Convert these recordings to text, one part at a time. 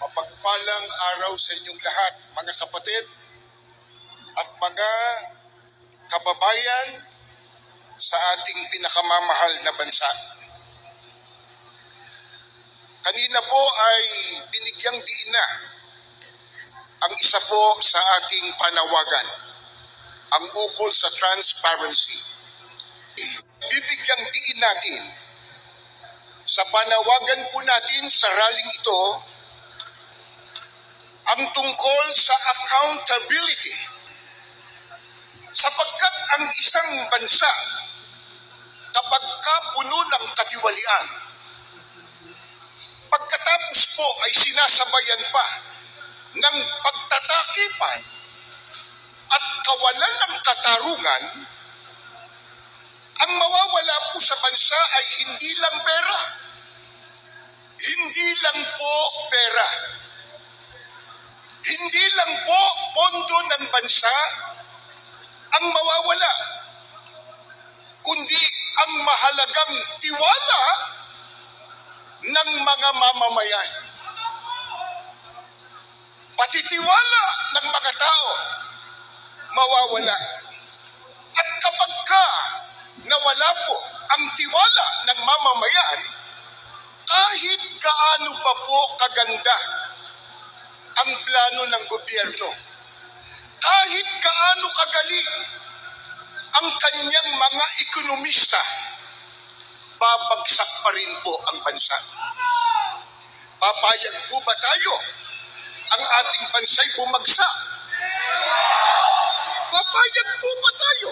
Mapagpalang araw sa inyong lahat, mga kapatid at mga kababayan sa ating pinakamamahal na bansa. Kanina po ay binigyang diin na ang isa po sa ating panawagan, ang ukol sa transparency. Bibigyang diin natin sa panawagan po natin sa rallying ito ang tungkol sa accountability. Sapagkat ang isang bansa kapag kapuno ng katiwalian pagkatapos po ay sinasabayan pa ng pagtatakipan at kawalan ng katarungan ang mawawala po sa bansa ay hindi lang pera. Hindi lang po pera hindi lang po pondo ng bansa ang mawawala, kundi ang mahalagang tiwala ng mga mamamayan. Pati tiwala ng mga tao mawawala. At kapag ka nawala po ang tiwala ng mamamayan, kahit gaano pa po kaganda ang plano ng gobyerno. Kahit kaano kagaling ang kanyang mga ekonomista, babagsak pa rin po ang bansa. Papayag po ba tayo ang ating bansa'y bumagsak? Papayag po ba tayo?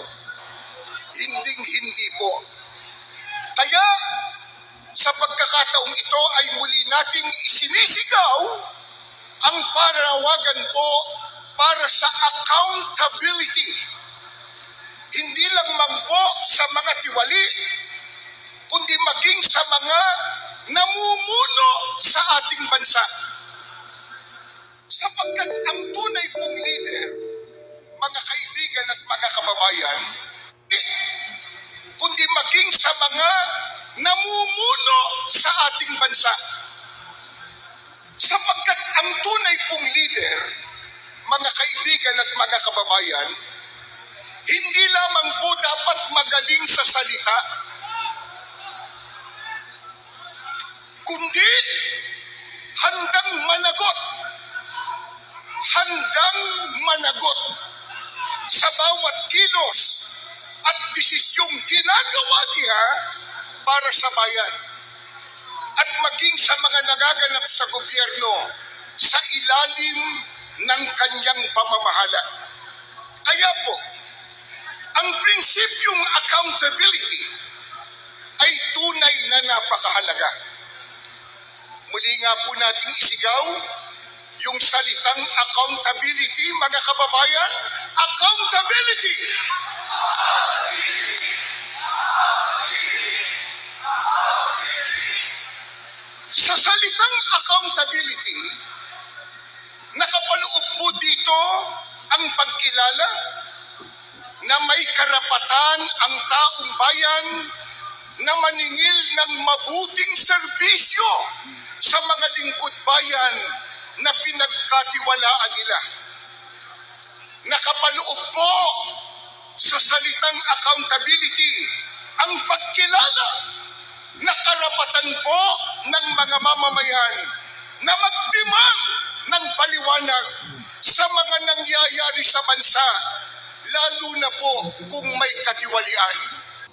Hinding-hindi po. Kaya sa pagkakataong ito ay muli nating isinisigaw ang panawagan po para sa accountability. Hindi lang man po sa mga tiwali, kundi maging sa mga namumuno sa ating bansa. Sapagkat ang tunay pong leader, mga kaibigan at mga kababayan, eh, kundi maging sa mga namumuno sa ating bansa sapagkat ang tunay pong leader, mga kaibigan at mga kababayan, hindi lamang po dapat magaling sa salita, kundi handang managot, handang managot sa bawat kilos at desisyong ginagawa niya para sa bayan at maging sa mga nagaganap sa gobyerno sa ilalim ng kanyang pamamahala. Kaya po, ang prinsipyong accountability ay tunay na napakahalaga. Muli nga po nating isigaw yung salitang accountability, mga kababayan, accountability! Accountability, nakapaloob po dito ang pagkilala na may karapatan ang taong bayan na maningil ng mabuting serbisyo sa mga lingkod bayan na pinagkatiwalaan nila. Nakapaloob po sa salitang accountability ang pagkilala na karapatan po ng mga mamamayan na magdimang ng paliwanag sa mga nangyayari sa bansa, lalo na po kung may katiwalian.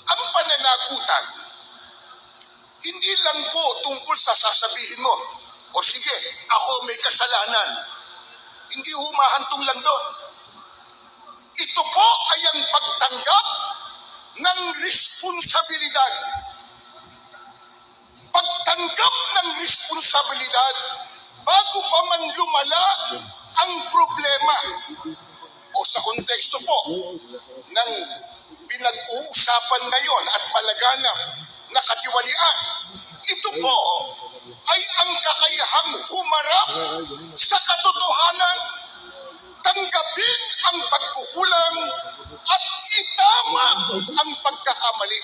Ang pananagutan, hindi lang po tungkol sa sasabihin mo, o sige, ako may kasalanan. Hindi humahantong lang doon. Ito po ay ang pagtanggap ng responsibilidad pagtanggap ng responsibilidad bago pa man lumala ang problema. O sa konteksto po ng pinag-uusapan ngayon at malaganap na katiwalian, ito po ay ang kakayahang humarap sa katotohanan, tanggapin ang pagkukulang at itama ang pagkakamali.